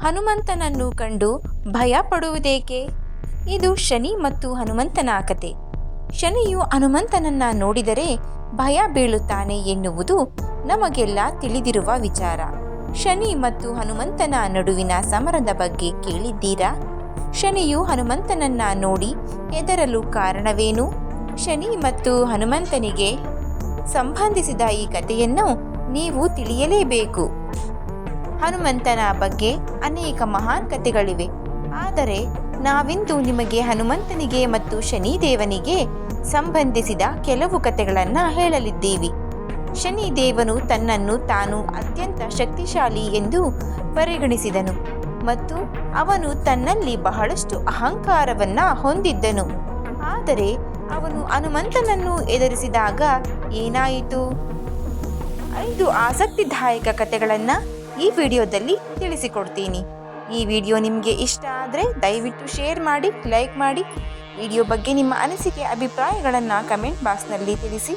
ಹನುಮಂತನನ್ನು ಕಂಡು ಭಯ ಪಡುವುದೇಕೆ? ಇದು ಶನಿ ಮತ್ತು ಹನುಮಂತನ ಕತೆ. ಶನಿಯು ಹನುಮಂತನನ್ನ ನೋಡಿದರೆ ಭಯ ಬೀಳುತ್ತಾನೆ ಎನ್ನುವುದು ನಮಗೆಲ್ಲ ತಿಳಿದಿರುವ ವಿಚಾರ. ಶನಿ ಮತ್ತು ಹನುಮಂತನ ನಡುವಿನ ಸಮರದ ಬಗ್ಗೆ ಕೇಳಿದ್ದೀರಾ? ಶನಿಯು ಹನುಮಂತನನ್ನ ನೋಡಿ ಹೆದರಲು ಕಾರಣವೇನು? ಶನಿ ಮತ್ತು ಹನುಮಂತನಿಗೆ ಸಂಬಂಧಿಸಿದ ಈ ಕಥೆಯನ್ನು ನೀವು ತಿಳಿಯಲೇಬೇಕು. ಹನುಮಂತನ ಬಗ್ಗೆ ಅನೇಕ ಮಹಾನ್ ಕಥೆಗಳಿವೆ. ಆದರೆ ನಾವಿಂದು ನಿಮಗೆ ಹನುಮಂತನಿಗೆ ಮತ್ತು ಶನಿದೇವನಿಗೆ ಸಂಬಂಧಿಸಿದ ಕೆಲವು ಕಥೆಗಳನ್ನು ಹೇಳಲಿದ್ದೀವಿ. ಶನಿದೇವನು ತನ್ನನ್ನು ತಾನು ಅತ್ಯಂತ ಶಕ್ತಿಶಾಲಿ ಎಂದು ಪರಿಗಣಿಸಿದನು ಮತ್ತು ಅವನು ತನ್ನಲ್ಲಿ ಬಹಳಷ್ಟು ಅಹಂಕಾರವನ್ನು ಹೊಂದಿದ್ದನು. ಆದರೆ ಅವನು ಹನುಮಂತನನ್ನು ಎದುರಿಸಿದಾಗ ಏನಾಯಿತು? ಐದು ಆಸಕ್ತಿದಾಯಕ ಕಥೆಗಳನ್ನು ಈ ವಿಡಿಯೋದಲ್ಲಿ ತಿಳಿಸಿಕೊಡ್ತೀನಿ. ಈ ವಿಡಿಯೋ ನಿಮಗೆ ಇಷ್ಟ ಆದರೆ ದಯವಿಟ್ಟು ಶೇರ್ ಮಾಡಿ, ಲೈಕ್ ಮಾಡಿ. ವಿಡಿಯೋ ಬಗ್ಗೆ ನಿಮ್ಮ ಅನಿಸಿಕೆ, ಅಭಿಪ್ರಾಯಗಳನ್ನು ಕಮೆಂಟ್ ಬಾಕ್ಸ್ನಲ್ಲಿ ತಿಳಿಸಿ.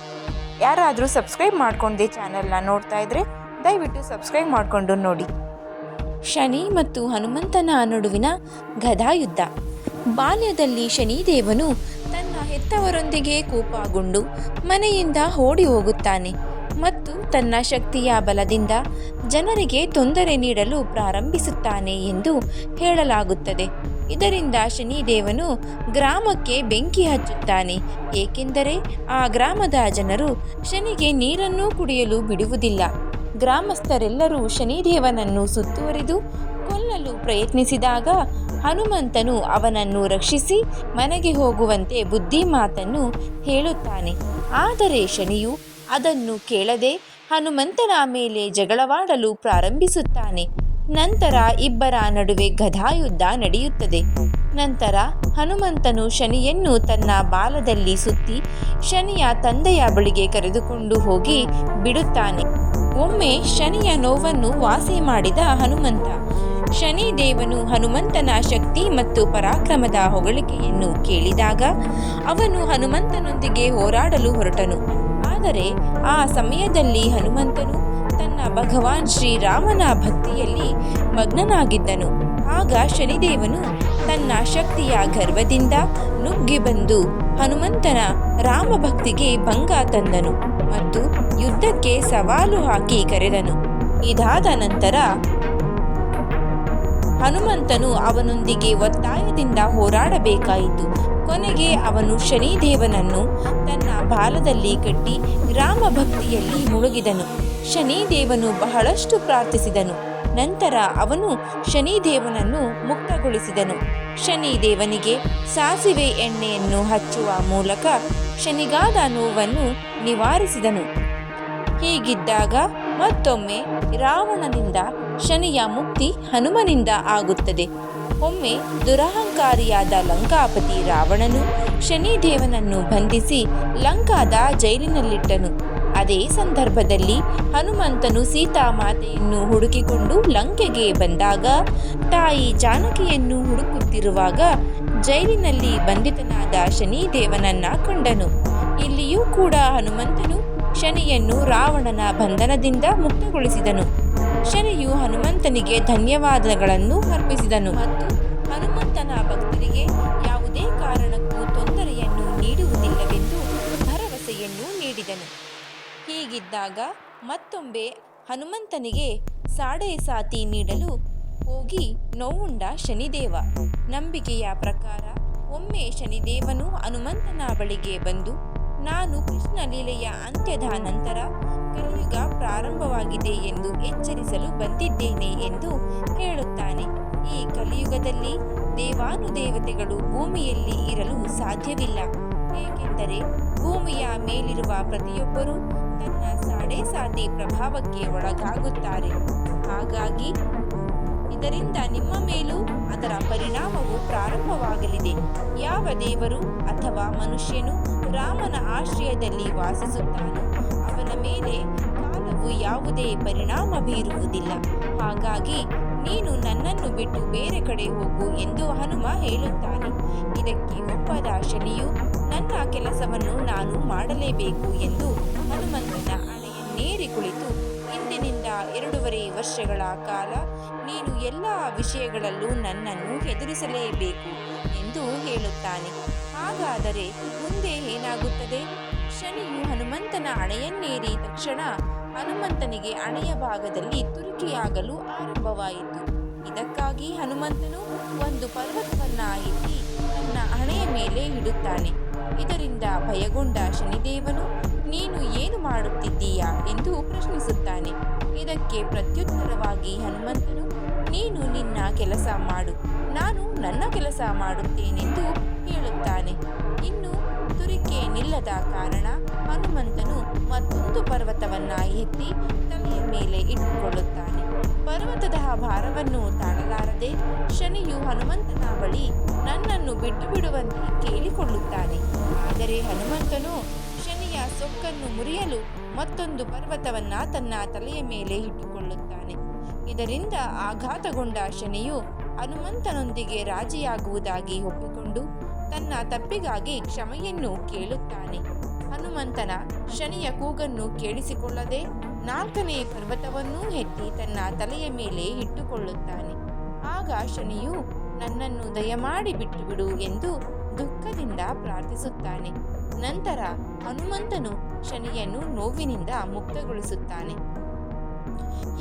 ಯಾರಾದರೂ ಸಬ್ಸ್ಕ್ರೈಬ್ ಮಾಡಿಕೊಂಡೇ ಚಾನಲ್ನ ನೋಡ್ತಾ ಇದ್ರೆ ದಯವಿಟ್ಟು ಸಬ್ಸ್ಕ್ರೈಬ್ ಮಾಡಿಕೊಂಡು ನೋಡಿ. ಶನಿ ಮತ್ತು ಹನುಮಂತನ ನಡುವಿನ ಗದಾಯುದ್ಧ. ಬಾಲ್ಯದಲ್ಲಿ ಶನಿದೇವನು ತನ್ನ ಹೆತ್ತವರೊಂದಿಗೆ ಕೋಪಗೊಂಡು ಮನೆಯಿಂದ ಓಡಿ ಹೋಗುತ್ತಾನೆ. ಮತ್ತು ತನ್ನ ಶಕ್ತಿಯ ಬಲದಿಂದ ಜನರಿಗೆ ತೊಂದರೆ ನೀಡಲು ಪ್ರಾರಂಭಿಸುತ್ತಾನೆ ಎಂದು ಹೇಳಲಾಗುತ್ತದೆ. ಇದರಿಂದ ಶನಿದೇವನು ಗ್ರಾಮಕ್ಕೆ ಬೆಂಕಿ ಹಚ್ಚುತ್ತಾನೆ. ಏಕೆಂದರೆ ಆ ಗ್ರಾಮದ ಜನರು ಶನಿಗೆ ನೀರನ್ನು ಕುಡಿಯಲು ಬಿಡುವುದಿಲ್ಲ. ಗ್ರಾಮಸ್ಥರೆಲ್ಲರೂ ಶನಿದೇವನನ್ನು ಸುತ್ತುವರಿದು ಕೊಲ್ಲಲು ಪ್ರಯತ್ನಿಸಿದಾಗ ಹನುಮಂತನು ಅವನನ್ನು ರಕ್ಷಿಸಿ ಮನೆಗೆ ಹೋಗುವಂತೆ ಬುದ್ಧಿ ಮಾತನ್ನು ಹೇಳುತ್ತಾನೆ. ಆದರೆ ಶನಿಯು ಅದನ್ನು ಕೇಳದೆ ಹನುಮಂತನ ಮೇಲೆ ಜಗಳವಾಡಲು ಪ್ರಾರಂಭಿಸುತ್ತಾನೆ. ನಂತರ ಇಬ್ಬರ ನಡುವೆ ಗದಾಯುದ್ಧ ನಡೆಯುತ್ತದೆ. ನಂತರ ಹನುಮಂತನು ಶನಿಯನ್ನು ತನ್ನ ಬಾಲದಲ್ಲಿ ಸುತ್ತಿ ಶನಿಯ ತಂದೆಯ ಬಳಿಗೆ ಕರೆದುಕೊಂಡು ಹೋಗಿ ಬಿಡುತ್ತಾನೆ. ಒಮ್ಮೆ ಶನಿಯ ನೋವನ್ನು ವಾಸಿ ಮಾಡಿದ ಹನುಮಂತ ಶನಿ ದೇವನು ಹನುಮಂತನ ಶಕ್ತಿ ಮತ್ತು ಪರಾಕ್ರಮದ ಹೊಗಳಿಕೆಯನ್ನು ಕೇಳಿದಾಗ ಅವನು ಹನುಮಂತನೊಂದಿಗೆ ಹೋರಾಡಲು ಹೊರಟನು. ಆದರೆ ಆ ಸಮಯದಲ್ಲಿ ಹನುಮಂತನು ತನ್ನ ಭಗವಾನ್ ಶ್ರೀರಾಮನ ಭಕ್ತಿಯಲ್ಲಿ ಮಗ್ನನಾಗಿದ್ದನು. ಆಗ ಶನಿದೇವನು ತನ್ನ ಶಕ್ತಿಯ ಗರ್ವದಿಂದ ನುಗ್ಗಿ ಬಂದು ಹನುಮಂತನ ರಾಮಭಕ್ತಿಗೆ ಭಂಗ ತಂದನು ಮತ್ತು ಯುದ್ಧಕ್ಕೆ ಸವಾಲು ಹಾಕಿ ಕರೆದನು. ಇದಾದ ನಂತರ ಹನುಮಂತನು ಅವನೊಂದಿಗೆ ಒತ್ತಾಯದಿಂದ ಹೋರಾಡಬೇಕಾಯಿತು. ಕೊನೆಗೆ ಅವನು ಶನಿದೇವನನ್ನು ತನ್ನ ಬಾಲದಲ್ಲಿ ಕಟ್ಟಿ ರಾಮಭಕ್ತಿಯಲ್ಲಿ ಮುಳುಗಿದನು. ಶನಿದೇವನು ಬಹಳಷ್ಟು ಪ್ರಾರ್ಥಿಸಿದನು. ನಂತರ ಅವನು ಶನಿದೇವನನ್ನು ಮುಕ್ತಗೊಳಿಸಿದನು. ಶನಿದೇವನಿಗೆ ಸಾಸಿವೆ ಎಣ್ಣೆಯನ್ನು ಹಚ್ಚುವ ಮೂಲಕ ಶನಿಗಾದ ನೋವನ್ನು ನಿವಾರಿಸಿದನು. ಹೀಗಿದ್ದಾಗ ಮತ್ತೊಮ್ಮೆ ರಾವಣನಿಂದ ಶನಿಯ ಮುಕ್ತಿ ಹನುಮನಿಂದ ಆಗುತ್ತದೆ. ಒಮ್ಮೆ ದುರಹಂಕಾರಿಯಾದ ಲಂಕಾಪತಿ ರಾವಣನು ಶನಿದೇವನನ್ನು ಬಂಧಿಸಿ ಲಂಕಾದ ಜೈಲಿನಲ್ಲಿಟ್ಟನು. ಅದೇ ಸಂದರ್ಭದಲ್ಲಿ ಹನುಮಂತನು ಸೀತಾಮಾತೆಯನ್ನು ಹುಡುಕಿಕೊಂಡು ಲಂಕೆಗೆ ಬಂದಾಗ, ತಾಯಿ ಜಾನಕಿಯನ್ನು ಹುಡುಕುತ್ತಿರುವಾಗ ಜೈಲಿನಲ್ಲಿ ಬಂಧಿತನಾದ ಶನಿದೇವನನ್ನ ಕಂಡನು. ಇಲ್ಲಿಯೂ ಕೂಡ ಹನುಮಂತನು ಶನಿಯನ್ನು ರಾವಣನ ಬಂಧನದಿಂದ ಮುಕ್ತಗೊಳಿಸಿದನು. ಶನಿಯು ಹನುಮಂತನಿಗೆ ಧನ್ಯವಾದಗಳನ್ನು ಅರ್ಪಿಸಿದನು. ಮತ್ತು ಹನುಮಂತನ ಭಕ್ತರಿಗೆ ಯಾವುದೇ ಕಾರಣಕ್ಕೂ ತೊಂದರೆಯನ್ನು ನೀಡುವುದಿಲ್ಲವೆಂದು ಭರವಸೆಯನ್ನು ನೀಡಿದನು. ಹೀಗಿದ್ದಾಗ ಮತ್ತೊಮ್ಮೆ ಹನುಮಂತನಿಗೆ ಸಾಡೆ ಸಾತಿ ನೀಡಲು ಹೋಗಿ ನೋವುಂಡ ಶನಿದೇವ. ನಂಬಿಕೆಯ ಪ್ರಕಾರ ಒಮ್ಮೆ ಶನಿದೇವನು ಹನುಮಂತನ ಬಳಿಗೆ ಬಂದು ನಾನು ಕೃಷ್ಣ ಲೀಲೆಯ ಅಂತ್ಯದ ನಂತರ ಕಲಿಯುಗ ಪ್ರಾರಂಭವಾಗಿದೆ ಎಂದು ಎಚ್ಚರಿಸಲು ಬಂದಿದ್ದೇನೆ ಎಂದು ಹೇಳುತ್ತಾನೆ. ಈ ಕಲಿಯುಗದಲ್ಲಿ ದೇವಾನುದೇವತೆಗಳು ಭೂಮಿಯಲ್ಲಿ ಇರಲು ಸಾಧ್ಯವಿಲ್ಲ. ಏಕೆಂದರೆ ಭೂಮಿಯ ಮೇಲಿರುವ ಪ್ರತಿಯೊಬ್ಬರೂ ತನ್ನ ಸಾಡೆ ಸಾತಿ ಪ್ರಭಾವಕ್ಕೆ ಒಳಗಾಗುತ್ತಾರೆ. ಹಾಗಾಗಿ ಇದರಿಂದ ನಿಮ್ಮ ಮೇಲೂ ಅದರ ಪರಿಣಾಮವು ಪ್ರಾರಂಭವಾಗಲಿದೆ. ಯಾವ ದೇವರು ಅಥವಾ ಮನುಷ್ಯನು ರಾಮನ ಆಶ್ರಯದಲ್ಲಿ ವಾಸಿಸುತ್ತಾನೋ ಅವನ ಮೇಲೆ ಕಾಲವು ಯಾವುದೇ ಪರಿಣಾಮ ಬೀರುವುದಿಲ್ಲ. ಹಾಗಾಗಿ ನೀನು ನನ್ನನ್ನು ಬಿಟ್ಟು ಬೇರೆ ಕಡೆ ಹೋಗು ಎಂದು ಹನುಮ ಹೇಳುತ್ತಾನೆ. ಇದಕ್ಕೆ ಒಪ್ಪದ ಶನಿಯು, ನನ್ನ ಕೆಲಸವನ್ನು ನಾನು ಮಾಡಲೇಬೇಕು ಎಂದು ಹನುಮಂತನ ಅಳೆಯ ನೇರಿ ಕುಳಿತು ಇಂದಿನಿಂದ ಎರಡೂವರೆ ವರ್ಷಗಳ ಕಾಲ ನೀನು ಎಲ್ಲ ವಿಷಯಗಳಲ್ಲೂ ನನ್ನನ್ನು ಎದುರಿಸಲೇಬೇಕು ಎಂದು ಹೇಳುತ್ತಾನೆ. ಹಾಗಾದರೆ ಮುಂದೆ ಏನಾಗುತ್ತದೆ? ಶನಿಯು ಹನುಮಂತನ ಹಣೆಯನ್ನೇರಿ ತಕ್ಷಣ ಹನುಮಂತನಿಗೆ ಹಣೆಯ ಭಾಗದಲ್ಲಿ ತುರುಕಿಯಾಗಲು ಆರಂಭವಾಯಿತು. ಇದಕ್ಕಾಗಿ ಹನುಮಂತನು ಒಂದು ಪರ್ವತವನ್ನ ಎತ್ತಿ ತನ್ನ ಹಣೆಯ ಮೇಲೆ ಇಡುತ್ತಾನೆ. ಇದರಿಂದ ಭಯಗೊಂಡ ಶನಿದೇವನು ಇದಕ್ಕೆ ಪ್ರತ್ಯುತ್ತರವಾಗಿ ಹನುಮಂತನು, ನೀನು ನಿನ್ನ ಕೆಲಸ ಮಾಡು. ನಾನು ನನ್ನ ಕೆಲಸ ಮಾಡುತ್ತೇನೆಂದು ಹೇಳುತ್ತಾನೆ. ಇನ್ನು ತುರಿಕೆ ನಿಲ್ಲದ ಕಾರಣ ಹನುಮಂತನು ಮತ್ತೊಂದು ಪರ್ವತವನ್ನ ಎತ್ತಿ ತಲೆಯ ಮೇಲೆ ಇಟ್ಟುಕೊಳ್ಳುತ್ತಾನೆ. ಪರ್ವತದ ಭಾರವನ್ನು ತಾಳಲಾರದೆ ಶನಿಯು ಹನುಮಂತನ ಬಳಿ ನನ್ನನ್ನು ಬಿಟ್ಟು ಬಿಡುವಂತೆ ಕೇಳಿಕೊಳ್ಳುತ್ತಾನೆ. ಆದರೆ ಹನುಮಂತನು ಶನಿಯ ಸೊಕ್ಕನ್ನು ಮುರಿಯಲು ಮತ್ತೊಂದು ಪರ್ವತವನ್ನ ತನ್ನ ತಲೆಯ ಮೇಲೆ ಇಟ್ಟುಕೊಳ್ಳುತ್ತಾನೆ. ಇದರಿಂದ ಆಘಾತಗೊಂಡ ಶನಿಯು ಹನುಮಂತನೊಂದಿಗೆ ರಾಜಿಯಾಗುವುದಾಗಿ ಒಪ್ಪಿಕೊಂಡು ತನ್ನ ತಪ್ಪಿಗಾಗಿ ಕ್ಷಮೆಯನ್ನು ಕೇಳುತ್ತಾನೆ. ಹನುಮಂತನ ಶನಿಯ ಕೂಗನ್ನು ಕೇಳಿಸಿಕೊಳ್ಳದೆ ನಾಲ್ಕನೇ ಪರ್ವತವನ್ನೂ ಎತ್ತಿ ತನ್ನ ತಲೆಯ ಮೇಲೆ ಇಟ್ಟುಕೊಳ್ಳುತ್ತಾನೆ. ಆಗ ಶನಿಯು ನನ್ನನ್ನು ದಯಮಾಡಿ ಬಿಟ್ಟುಬಿಡು ಎಂದು ದುಃಖದಿಂದ ಪ್ರಾರ್ಥಿಸುತ್ತಾನೆ. ನಂತರ ಹನುಮಂತನು ಶನಿಯನ್ನು ನೋವಿನಿಂದ ಮುಕ್ತಗೊಳಿಸುತ್ತಾನೆ.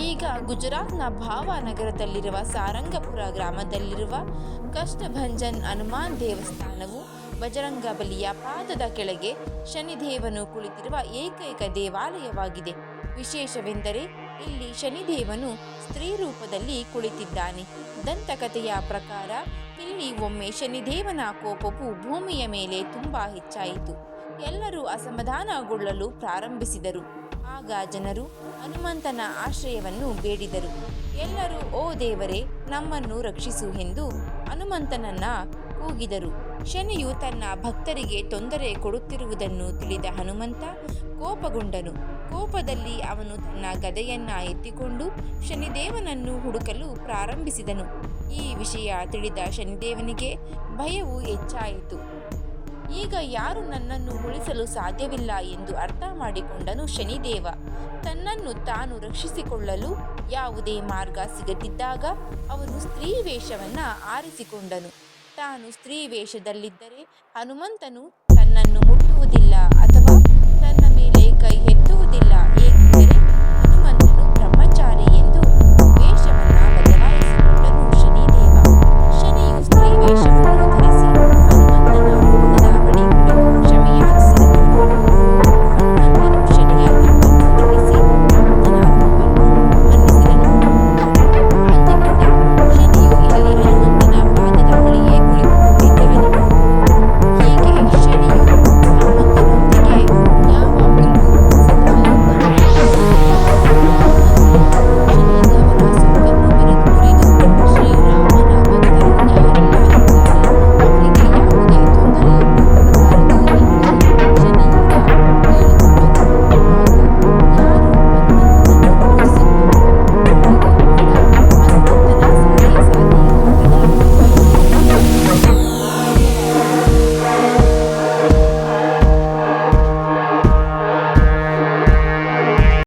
ಈಗ ಗುಜರಾತ್ನ ಭಾವನಗರದಲ್ಲಿರುವ ಸಾರಂಗಪುರ ಗ್ರಾಮದಲ್ಲಿರುವ ಕಷ್ಟಭಂಜನ್ ಹನುಮಾನ್ ದೇವಸ್ಥಾನವು ಬಜರಂಗ ಬಲಿಯ ಪಾದದ ಕೆಳಗೆ ಶನಿದೇವನು ಕುಳಿತಿರುವ ಏಕೈಕ ದೇವಾಲಯವಾಗಿದೆ. ವಿಶೇಷವೆಂದರೆ ಇಲ್ಲಿ ಶನಿದೇವನು ಸ್ತ್ರೀ ರೂಪದಲ್ಲಿ ಕುಳಿತಿದ್ದಾನೆ. ದಂತಕಥೆಯ ಪ್ರಕಾರ ಇಲ್ಲಿ ಒಮ್ಮೆ ಶನಿದೇವನ ಕೋಪವು ಭೂಮಿಯ ಮೇಲೆ ತುಂಬಾ ಹೆಚ್ಚಾಯಿತು. ಎಲ್ಲರೂ ಅಸಮಾಧಾನಗೊಳ್ಳಲು ಪ್ರಾರಂಭಿಸಿದರು. ಆಗ ಜನರು ಹನುಮಂತನ ಆಶ್ರಯವನ್ನು ಬೇಡಿದರು. ಎಲ್ಲರೂ, ಓ ದೇವರೇ, ನಮ್ಮನ್ನು ರಕ್ಷಿಸು ಎಂದು ಹನುಮಂತನನ್ನ ಕೂಗಿದರು. ಶನಿಯು ತನ್ನ ಭಕ್ತರಿಗೆ ತೊಂದರೆ ಕೊಡುತ್ತಿರುವುದನ್ನು ತಿಳಿದ ಹನುಮಂತ ಕೋಪಗೊಂಡನು. ಕೋಪದಲ್ಲಿ ಅವನು ತನ್ನ ಗದೆಯನ್ನ ಎತ್ತಿಕೊಂಡು ಶನಿದೇವನನ್ನು ಹುಡುಕಲು ಪ್ರಾರಂಭಿಸಿದನು. ಈ ವಿಷಯ ತಿಳಿದ ಶನಿದೇವನಿಗೆ ಭಯವು ಹೆಚ್ಚಾಯಿತು. ಈಗ ಯಾರು ನನ್ನನ್ನು ಉಳಿಸಲು ಸಾಧ್ಯವಿಲ್ಲ ಎಂದು ಅರ್ಥ ಮಾಡಿಕೊಂಡನು ಶನಿದೇವ. ತನ್ನನ್ನು ತಾನು ರಕ್ಷಿಸಿಕೊಳ್ಳಲು ಯಾವುದೇ ಮಾರ್ಗ ಸಿಗದಿದ್ದಾಗ ಅವನು ಸ್ತ್ರೀ ವೇಷವನ್ನು ಆರಿಸಿಕೊಂಡನು. ತಾನು ಸ್ತ್ರೀ ವೇಷದಲ್ಲಿದ್ದರೆ ಹನುಮಂತನು